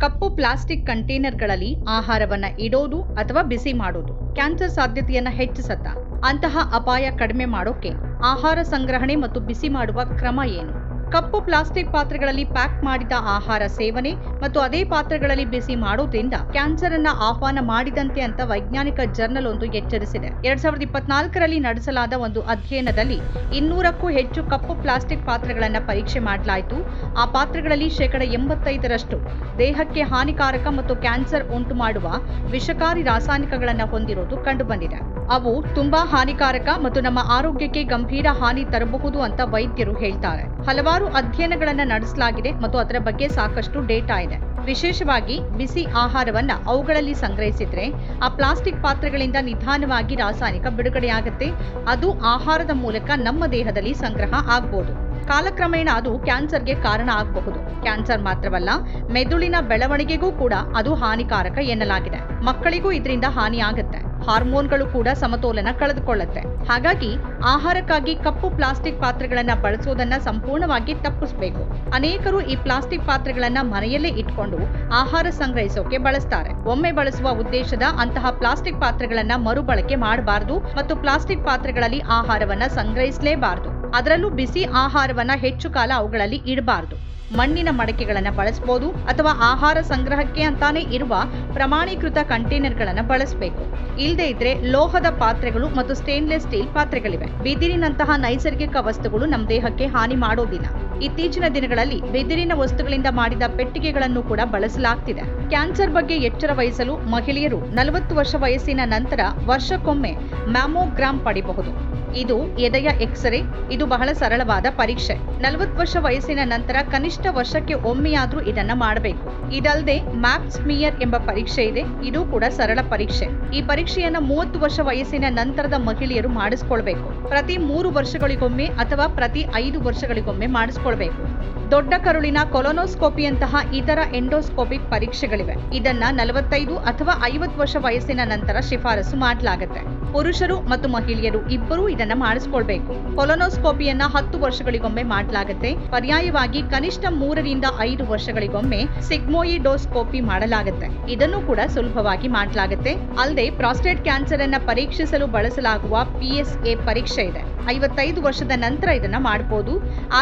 ಕಪ್ಪು plastic ಕಂಟೈನರ್ಗಳಲ್ಲಿ ಆಹಾರವನ್ನ ಇಡೋದು ಅಥವಾ ಬಿಸಿ ಮಾಡೋದು, ಕ್ಯಾನ್ಸರ್ ಸಾಧ್ಯತೆಯನ್ನ ಹೆಚ್ಚಿಸತ್ತ. ಅಂತಹ ಅಪಾಯ ಕಡಿಮೆ ಮಾಡೋಕೆ ಆಹಾರ ಸಂಗ್ರಹಣೆ ಮತ್ತು ಬಿಸಿ ಮಾಡುವ ಕ್ರಮ ಏನು? ಕಪ್ಪು ಪ್ಲಾಸ್ಟಿಕ್ ಪಾತ್ರೆಗಳಲ್ಲಿ ಪ್ಯಾಕ್ ಮಾಡಿದ ಆಹಾರ ಸೇವನೆ ಮತ್ತು ಅದೇ ಪಾತ್ರೆಗಳಲ್ಲಿ ಬಿಸಿ ಮಾಡೋದ್ರಿಂದ ಕ್ಯಾನ್ಸರ್ ಅನ್ನ ಆಹ್ವಾನ ಮಾಡಿದಂತೆ ಅಂತ ವೈಜ್ಞಾನಿಕ ಜರ್ನಲ್ ಒಂದು ಎಚ್ಚರಿಸಿದೆ. ಎರಡ್ ಸಾವಿರದ ಇಪ್ಪತ್ನಾಲ್ಕರಲ್ಲಿ ನಡೆಸಲಾದ ಒಂದು ಅಧ್ಯಯನದಲ್ಲಿ ಇನ್ನೂರಕ್ಕೂ ಹೆಚ್ಚು ಕಪ್ಪು ಪ್ಲಾಸ್ಟಿಕ್ ಪಾತ್ರೆಗಳನ್ನು ಪರೀಕ್ಷೆ ಮಾಡಲಾಯಿತು. ಆ ಪಾತ್ರೆಗಳಲ್ಲಿ ಶೇಕಡ ಎಂಬತ್ತೈದರಷ್ಟು ದೇಹಕ್ಕೆ ಹಾನಿಕಾರಕ ಮತ್ತು ಕ್ಯಾನ್ಸರ್ ಉಂಟು ಮಾಡುವ ವಿಷಕಾರಿ ರಾಸಾಯನಿಕಗಳನ್ನು ಹೊಂದಿರೋದು ಕಂಡುಬಂದಿದೆ ಅವು ತುಂಬಾ ಹಾನಿಕಾರಕ ಮತ್ತು ನಮ್ಮ ಆರೋಗ್ಯಕ್ಕೆ ಗಂಭೀರ ಹಾನಿ ತರಬಹುದು ಅಂತ ವೈದ್ಯರು ಹೇಳ್ತಾರೆ. ಹಲವಾರು ಅಧ್ಯಯನಗಳನ್ನು ನಡೆಸಲಾಗಿದೆ ಮತ್ತು ಅದರ ಬಗ್ಗೆ ಸಾಕಷ್ಟು ಡೇಟಾ ಇದೆ. ವಿಶೇಷವಾಗಿ ಬಿಸಿ ಆಹಾರವನ್ನ ಅವುಗಳಲ್ಲಿ ಸಂಗ್ರಹಿಸಿದ್ರೆ ಆ ಪ್ಲಾಸ್ಟಿಕ್ ಪಾತ್ರೆಗಳಿಂದ ನಿಧಾನವಾಗಿ ರಾಸಾಯನಿಕ ಬಿಡುಗಡೆಯಾಗುತ್ತೆ ಅದು ಆಹಾರದ ಮೂಲಕ ನಮ್ಮ ದೇಹದಲ್ಲಿ ಸಂಗ್ರಹ ಆಗ್ಬೋದು. ಕಾಲಕ್ರಮೇಣ ಅದು ಕ್ಯಾನ್ಸರ್ಗೆ ಕಾರಣ ಆಗಬಹುದು. ಕ್ಯಾನ್ಸರ್ ಮಾತ್ರವಲ್ಲ, ಮೆದುಳಿನ ಬೆಳವಣಿಗೆಗೂ ಕೂಡ ಅದು ಹಾನಿಕಾರಕ ಎನ್ನಲಾಗಿದೆ. ಮಕ್ಕಳಿಗೂ ಇದರಿಂದ ಹಾನಿಯಾಗುತ್ತೆ ಹಾರ್ಮೋನ್ಗಳು ಕೂಡ ಸಮತೋಲನ ಕಳೆದುಕೊಳ್ಳುತ್ತೆ. ಹಾಗಾಗಿ ಆಹಾರಕ್ಕಾಗಿ ಕಪ್ಪು ಪ್ಲಾಸ್ಟಿಕ್ ಪಾತ್ರೆಗಳನ್ನ ಬಳಸೋದನ್ನ ಸಂಪೂರ್ಣವಾಗಿ ತಪ್ಪಿಸಬೇಕು. ಅನೇಕರು ಈ ಪ್ಲಾಸ್ಟಿಕ್ ಪಾತ್ರೆಗಳನ್ನ ಮನೆಯಲ್ಲೇ ಇಟ್ಕೊಂಡು ಆಹಾರ ಸಂಗ್ರಹಿಸೋಕೆ ಬಳಸ್ತಾರೆ. ಒಮ್ಮೆ ಬಳಸುವ ಉದ್ದೇಶದ ಅಂತಹ ಪ್ಲಾಸ್ಟಿಕ್ ಪಾತ್ರೆಗಳನ್ನ ಮರುಬಳಕೆ ಮಾಡಬಾರದು ಮತ್ತು ಪ್ಲಾಸ್ಟಿಕ್ ಪಾತ್ರೆಗಳಲ್ಲಿ ಆಹಾರವನ್ನ ಸಂಗ್ರಹಿಸಲೇಬಾರದು. ಅದರಲ್ಲೂ ಬಿಸಿ ಆಹಾರವನ್ನ ಹೆಚ್ಚು ಕಾಲ ಅವುಗಳಲ್ಲಿ ಇಡಬಾರದು. ಮಣ್ಣಿನ ಮಡಕೆಗಳನ್ನು ಬಳಸ್ಬೋದು ಅಥವಾ ಆಹಾರ ಸಂಗ್ರಹಕ್ಕೆ ಅಂತಾನೆ ಇರುವ ಪ್ರಮಾಣೀಕೃತ ಕಂಟೈನರ್ಗಳನ್ನು ಬಳಸಬೇಕು. ಇಲ್ಲದೆ ಇದ್ರೆ ಲೋಹದ ಪಾತ್ರೆಗಳು ಮತ್ತು ಸ್ಟೇನ್ಲೆಸ್ ಸ್ಟೀಲ್ ಪಾತ್ರೆಗಳಿವೆ. ಬಿದಿರಿನಂತಹ ನೈಸರ್ಗಿಕ ವಸ್ತುಗಳು ನಮ್ಮ ದೇಹಕ್ಕೆ ಹಾನಿ ಮಾಡೋದಿಲ್ಲ. ಇತ್ತೀಚಿನ ದಿನಗಳಲ್ಲಿ ಬಿದಿರಿನ ವಸ್ತುಗಳಿಂದ ಮಾಡಿದ ಪೆಟ್ಟಿಗೆಗಳನ್ನು ಕೂಡ ಬಳಸಲಾಗ್ತಿದೆ. ಕ್ಯಾನ್ಸರ್ ಬಗ್ಗೆ ಎಚ್ಚರ ವಹಿಸಲು ಮಹಿಳೆಯರು ನಲವತ್ತು ವರ್ಷ ವಯಸ್ಸಿನ ನಂತರ ವರ್ಷಕ್ಕೊಮ್ಮೆ ಮ್ಯಾಮೋಗ್ರಾಮ್ ಪಡಿಬಹುದು ಇದು ಎದೆಯ ಎಕ್ಸ್ರೇ, ಇದು ಬಹಳ ಸರಳವಾದ ಪರೀಕ್ಷೆ. ನಲವತ್ತು ವರ್ಷ ವಯಸ್ಸಿನ ನಂತರ ಕನಿಷ್ಠ ವರ್ಷಕ್ಕೆ ಒಮ್ಮೆಯಾದರೂ ಇದನ್ನ ಮಾಡಬೇಕು. ಇದಲ್ಲದೆ ಮ್ಯಾಪ್ ಸ್ಮಿಯರ್ ಎಂಬ ಪರೀಕ್ಷೆ ಇದೆ. ಇದು ಕೂಡ ಸರಳ ಪರೀಕ್ಷೆ. ಈ ಪರೀಕ್ಷೆಯನ್ನ ಮೂವತ್ತು ವರ್ಷ ವಯಸ್ಸಿನ ನಂತರದ ಮಹಿಳೆಯರು ಮಾಡಿಸ್ಕೊಳ್ಬೇಕು. ಪ್ರತಿ ಮೂರು ವರ್ಷಗಳಿಗೊಮ್ಮೆ ಅಥವಾ ಪ್ರತಿ ಐದು ವರ್ಷಗಳಿಗೊಮ್ಮೆ ಮಾಡಿಸ್ಕೊಳ್ಬೇಕು. ದೊಡ್ಡ ಕರುಳಿನ ಕೊಲೊನೋಸ್ಕೋಪಿಯಂತಹ ಇತರ ಎಂಡೋಸ್ಕೋಪಿಕ್ ಪರೀಕ್ಷೆಗಳಿವೆ. ಇದನ್ನ ನಲವತ್ತೈದು ಅಥವಾ ಐವತ್ತು ವರ್ಷ ವಯಸ್ಸಿನ ನಂತರ ಶಿಫಾರಸು ಮಾಡಲಾಗುತ್ತೆ. ಪುರುಷರು ಮತ್ತು ಮಹಿಳೆಯರು ಇಬ್ಬರೂ ಇದನ್ನ ಮಾಡಿಸ್ಕೊಳ್ಬೇಕು. ಕೊಲೊನೋಸ್ಕೋಪಿಯನ್ನ ಹತ್ತು ವರ್ಷಗಳಿಗೊಮ್ಮೆ ಮಾಡಲಾಗುತ್ತೆ. ಪರ್ಯಾಯವಾಗಿ ಕನಿಷ್ಠ ಮೂರರಿಂದ ಐದು ವರ್ಷಗಳಿಗೊಮ್ಮೆ ಸಿಗ್ಮೋಯಿಡೋಸ್ಕೋಪಿ ಮಾಡಲಾಗುತ್ತೆ. ಇದನ್ನು ಕೂಡ ಸುಲಭವಾಗಿ ಮಾಡಲಾಗುತ್ತೆ. ಅಲ್ಲದೆ ಪ್ರಾಸ್ಟೇಟ್ ಕ್ಯಾನ್ಸರ್ ಅನ್ನ ಪರೀಕ್ಷಿಸಲು ಬಳಸಲಾಗುವ ಪಿಎಸ್ಎ ಪರೀಕ್ಷೆ ಇದೆ. ಐವತ್ತೈದು ವರ್ಷದ ನಂತರ ಇದನ್ನ ಮಾಡಬಹುದು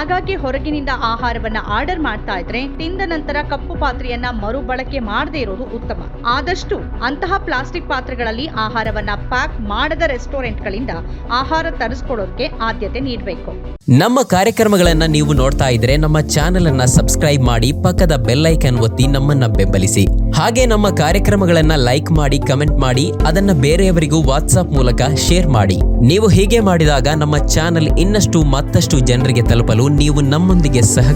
ಆಗಾಗ್ಗೆ ಹೊರಗಿನಿಂದ ಆಹಾರವನ್ನ ಆರ್ಡರ್ ಮಾಡ್ತಾ ಇದ್ರೆ ತಿಂದ ನಂತರ ಕಪ್ಪು ಪಾತ್ರೆಯನ್ನ ಮರುಬಳಕೆ ಮಾಡದೇ ಇರೋದು ಉತ್ತಮ. ಆದಷ್ಟು ಅಂತಹ ಪ್ಲಾಸ್ಟಿಕ್ ಪಾತ್ರೆಗಳಲ್ಲಿ ಆಹಾರವನ್ನ ಪ್ಯಾಕ್ ಮಾಡದ ರೆಸ್ಟೋರೆಂಟ್ಗಳಿಂದ ಆಹಾರ ತರಿಸ್ಕೊಳ್ಳೋಕೆ ಆದ್ಯತೆ ನೀಡಬೇಕು. ನಮ್ಮ ಕಾರ್ಯಕ್ರಮಗಳನ್ನ ನೀವು ನೋಡ್ತಾ ಇದ್ರೆ ನಮ್ಮ ಚಾನೆಲ್ ಅನ್ನ ಸಬ್ಸ್ಕ್ರೈಬ್ ಮಾಡಿ ಪಕ್ಕದ ಬೆಲ್ ಐಕನ್ ಒತ್ತಿ ನಮ್ಮನ್ನ ಬೆಂಬಲಿಸಿ. ಹಾಗೆ ನಮ್ಮ ಕಾರ್ಯಕ್ರಮಗಳನ್ನ ಲೈಕ್ ಮಾಡಿ, ಕಮೆಂಟ್ ಮಾಡಿ, ಅದನ್ನ ಬೇರೆಯವರಿಗೂ ವಾಟ್ಸ್ಆಪ್ ಮೂಲಕ ಶೇರ್ ಮಾಡಿ. ನೀವು ಹೀಗೆ ಮಾಡಿದಾಗ ನಮ್ಮ ಚಾನೆಲ್ ಇನ್ನಷ್ಟು ಮತ್ತಷ್ಟು ಜನರಿಗೆ ತಲುಪಲು ನೀವು ನಮ್ಮೊಂದಿಗೆ